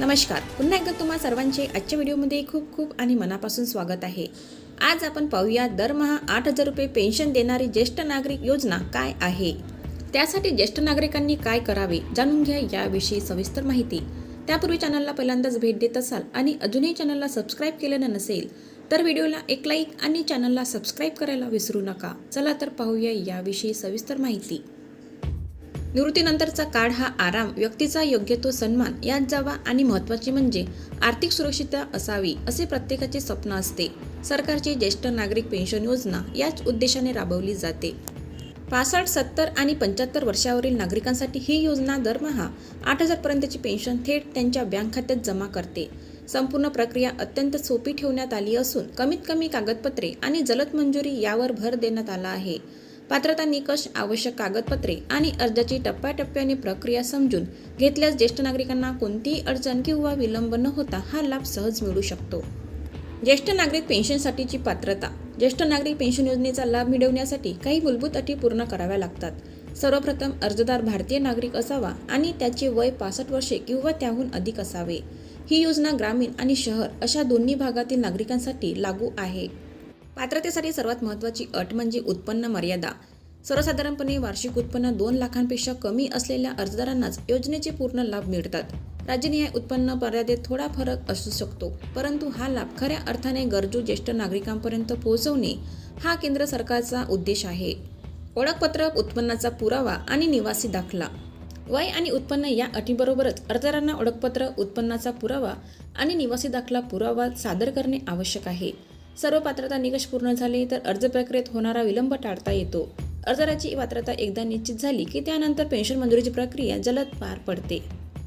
नमस्कार. पुन्हा एकदा तुम्हा सर्वांचे आजच्या व्हिडिओमध्ये खूप खूप आणि मनापासून स्वागत आहे. आज आपण पाहूया दरमहा आठ हजार रुपये पेन्शन देणारी ज्येष्ठ नागरिक योजना काय आहे? त्यासाठी ज्येष्ठ नागरिकांनी काय करावे जाणून घ्या याविषयी सविस्तर माहिती. त्यापूर्वी चॅनलला पहिल्यांदाच भेट देत असाल आणि अजूनही चॅनलला सबस्क्राईब केलेलं नसेल तर व्हिडिओला एक लाईक आणि चॅनलला सबस्क्राईब करायला विसरू नका. चला तर पाहूया याविषयी सविस्तर माहिती. निवृत्तीनंतरचा काळ हा आराम व्यक्तीचा योग्य तो सन्मान यात जावा आणि महत्त्वाचे म्हणजे आर्थिक सुरक्षितता असावी असे प्रत्येकाचे स्वप्न असते. सरकारची ज्येष्ठ नागरिक पेन्शन योजना याच उद्देशाने राबवली जाते. पासष्ट सत्तर आणि पंच्याहत्तर वर्षावरील नागरिकांसाठी ही योजना दरमहा आठ हजारपर्यंतची पेन्शन थेट त्यांच्या बँक खात्यात जमा करते. संपूर्ण प्रक्रिया अत्यंत सोपी ठेवण्यात आली असून कमीत कमी कागदपत्रे आणि जलद मंजुरी यावर भर देण्यात आला आहे. पात्रता निकष आवश्यक कागदपत्रे आणि अर्जाची टप्प्याटप्प्याने प्रक्रिया समजून घेतल्यास ज्येष्ठ नागरिकांना कोणतीही अडचण किंवा विलंब न होता हा लाभ सहज मिळू शकतो. ज्येष्ठ नागरिक पेन्शनसाठीची पात्रता ज्येष्ठ नागरिक पेन्शन योजनेचा लाभ मिळवण्यासाठी काही मूलभूत अटी पूर्ण कराव्या लागतात. सर्वप्रथम अर्जदार भारतीय नागरिक असावा आणि त्याचे वय पासष्ट वर्षे किंवा त्याहून अधिक असावे. ही योजना ग्रामीण आणि शहर अशा दोन्ही भागातील नागरिकांसाठी लागू आहे. पात्रतेसाठी सर्वात महत्त्वाची अट म्हणजे उत्पन्न मर्यादा. सर्वसाधारणपणे वार्षिक उत्पन्न दोन लाखांपेक्षा कमी असलेल्या अर्जदारांनाच योजनेचे पूर्ण लाभ मिळतात. राज्यनिहाय उत्पन्न मर्यादेत थोडा फरक असू शकतो परंतु हा लाभ खऱ्या अर्थाने गरजू ज्येष्ठ नागरिकांपर्यंत पोहोचवणे हा केंद्र सरकारचा उद्देश आहे. ओळखपत्र उत्पन्नाचा पुरावा आणि निवासी दाखला. वय आणि उत्पन्न या अटीबरोबरच अर्जदारांना ओळखपत्र उत्पन्नाचा पुरावा आणि निवासी दाखला पुरावा सादर करणे आवश्यक आहे. सर्व पात्रता निकष पूर्ण झाले तर अर्ज प्रक्रियेत होणारा विलंब टाळता येतो. अर्जदाराची पात्रता एकदा निश्चित झाली की त्यानंतर पेन्शन मंजुरीची प्रक्रिया जलद पार पडते.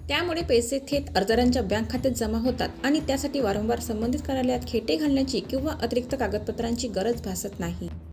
त्यामुळे पैसे थेट अर्जदारांच्या बँक खात्यात जमा होतात आणि त्यासाठी वारंवार संबंधित कार्यालयात खेटे घालण्याची किंवा अतिरिक्त कागदपत्रांची गरज भासत नाही.